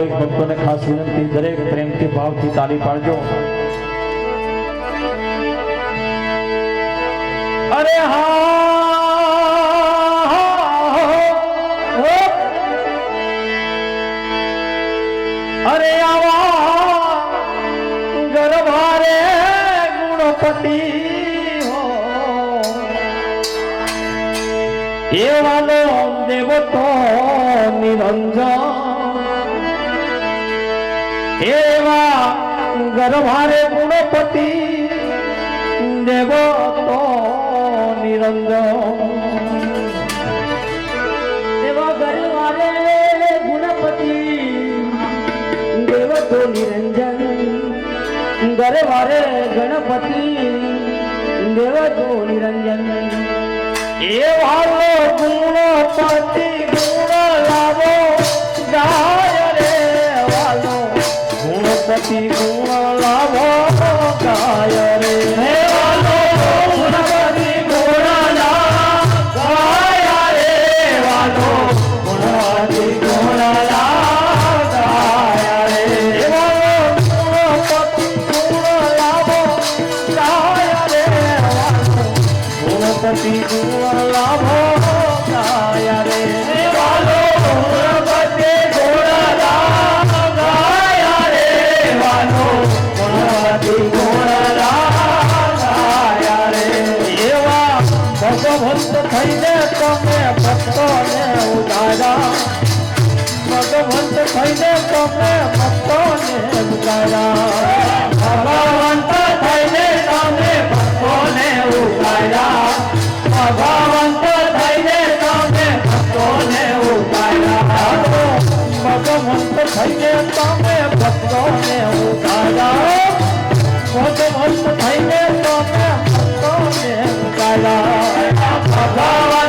ભાવિક ભક્તોને ખાસ વિનંતી, દરેક પ્રેમથી, ભાવથી તાળી પાડજો. અરે હા અરે આવા ગરભારે ગુણપતિ એવાનો દેવતો નિરંજન. એવા ગર્ભારે ગુણપતિ દેવતો નિરંજન. દેવા ગરવારે ગુણપતિ દેવ તો નિરંજન. ગરવારે ગણપતિ દેવ તો નિરંજન. એવાલો ગુણપતિ ગુણ લાવો વાલો ગુણપતિ ગુણ લાવો ગાય રે. ઉદારા ભગવંત થઈને તમે ભક્તોને ઉદારા ભગવંત થઈને તમે ભક્તોને ઉદારા ભગવંત થઈને તમે ભક્તોને ઉદારા ભગવંત થઈને તમે ભક્તોને ઉદારા ભગવંત થઈને તમે ભક્તોને ઉદારા ભગવંત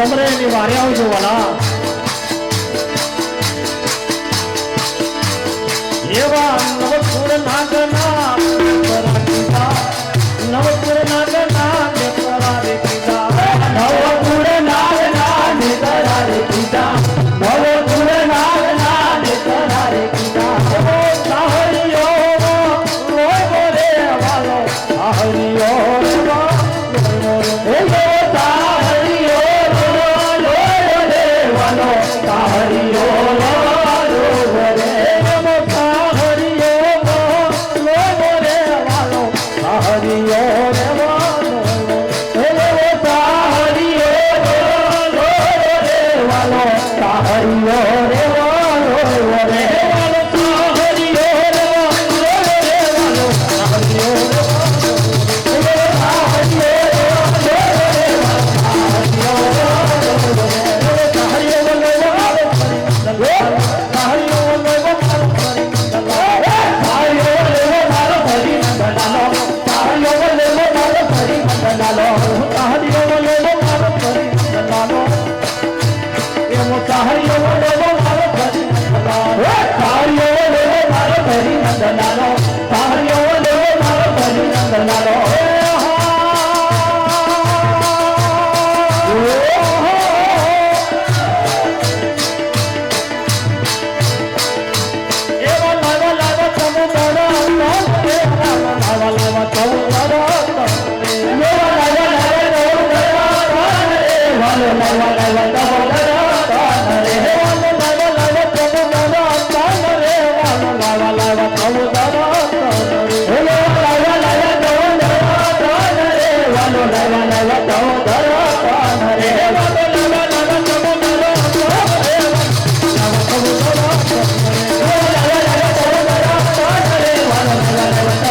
આવજો વાલા એવા નવપુર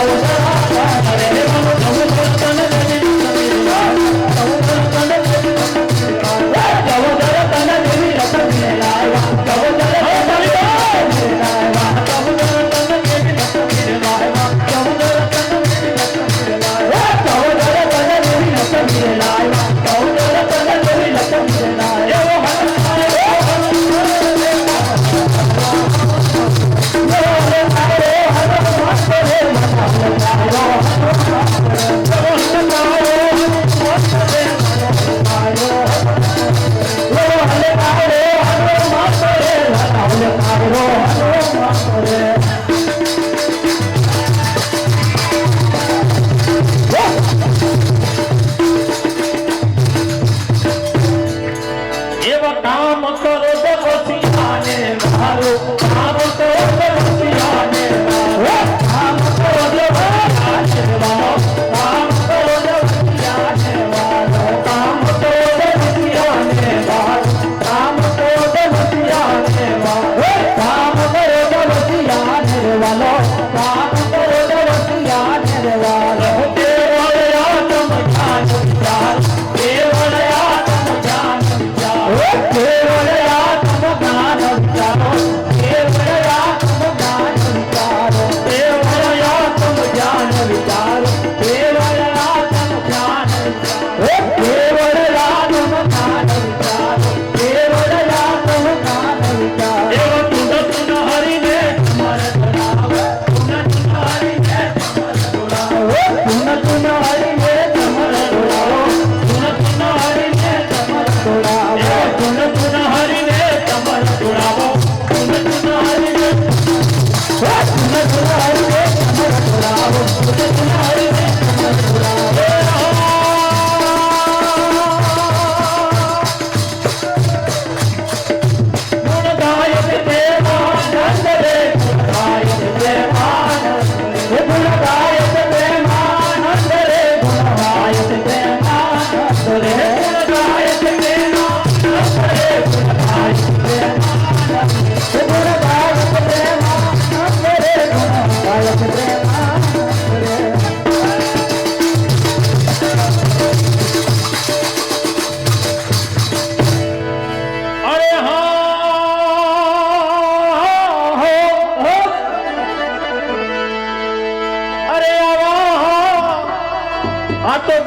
I'm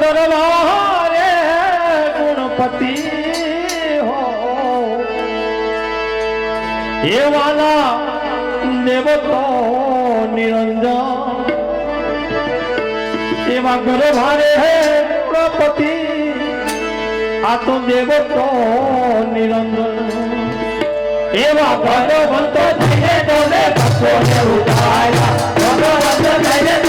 આ તો ગરવારે ગુણપતિ હો એ વાલા દેવતો નિરંજન એવા ગરભારે હે ગુણપતિ આ તો દેવતો નિરંજન એવા ભગવંતો ભગવંતો થઈને ડોલે ભક્તોને ઉઠાયા ભગવંત થઈને